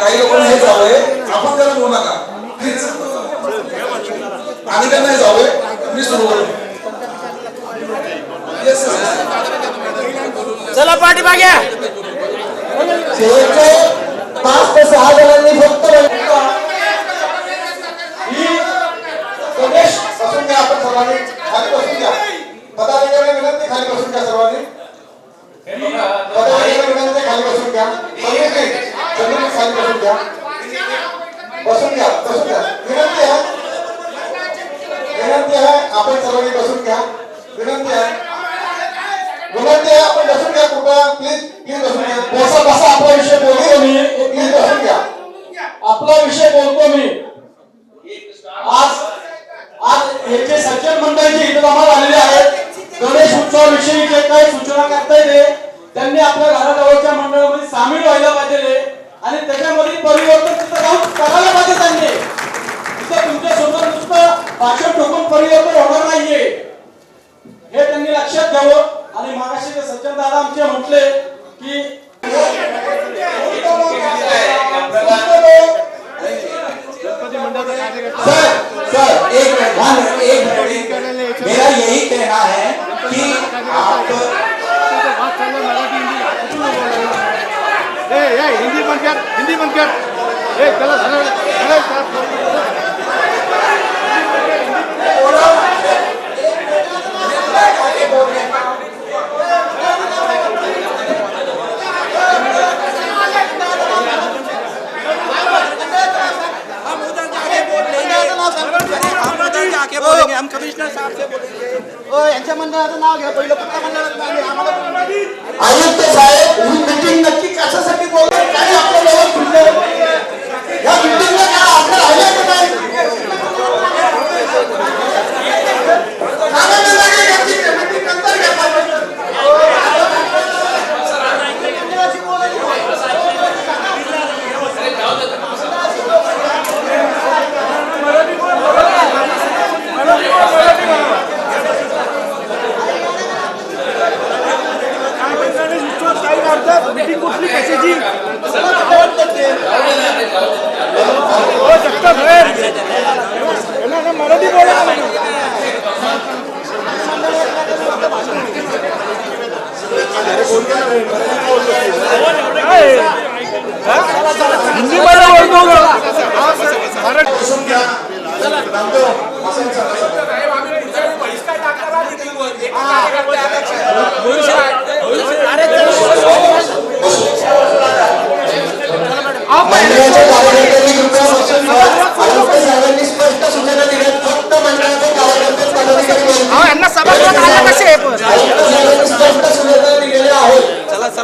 काही लोकांना हे जावंय आपण त्याला बोलू नका. आणि त्यांना हे जावंय मी सुरू करू चला पाठीमागे शेवटचे पाच ते सहा जणांनी फक्त गणेश बसून घ्या आपण सर्वांनी. खाली बसून घ्या पदाधिकारी विनंती खाली बसून घ्या सर्वांनी. पदाधिकारी विनंती खाली बसून घ्या सगळीकडे खाली बसून घ्या बसून घ्या बसून घ्या. विनंती आहे. विनंती आहे आपण सर्वांनी बसून घ्या. विनंती आहे. विनंती आहे आपण बसून घ्या कृपया. प्लीज प्लीज बसून घ्या. बसा बसा आपला विषय बोलतो. मी. प्लीज बसून घ्या. आपला विषय बोलतो मी. आज आज हे जे सज्जन मंडळी जे इथं जमा झालेले आहेत. गणेश उत्सवाविषयी जे काही सूचना करता येते त्यांनी आपल्या कोणी परिवर्तन तिथं जाऊन करायला पाहिजे त्यांनी. तिथं तुमच्यासमोर नुसतं भाषण ठोकून परिवर्तन होणार नाहीये. हे त्यांनी लक्षात घ्यावं. आणि मागाशी ते सज्जन दादा आमचे म्हटले की हिंदी बंद हे त्याला चला चला चला हम कमिश्नर साहब से बोलेंगे। यांच्या मंडळाचं नाव घ्या पहिलं कुठल्या मंडळाचं नाव घ्या आम्हाला आयुक्त साहेब ही मीटिंग नक्की कशासाठी बोलतो काही आपलं मराठी बोला ना. काय? हा? हिंदीमध्ये बोलतो का? मराठी बसून घ्या नंतर बसून चला. मंडळाच्या कार्यकर्त्यांनी कृपया बसून घ्या. आयुक्त साहेबांनी स्पष्ट सूचना दिल्या फक्त मंडळाचे कार्यकर्ते पदाधिकारी बोलतील. यांना सभागृहात आलं कसे आयुक्त साहेबांनी स्पष्ट सूचना दिलेल्या आहेत चला चला भाऊ फक्त मंडळाचे कार्यकर्ते आणि पदाधिकारी चला या चला चला हे सगळे बसून घ्या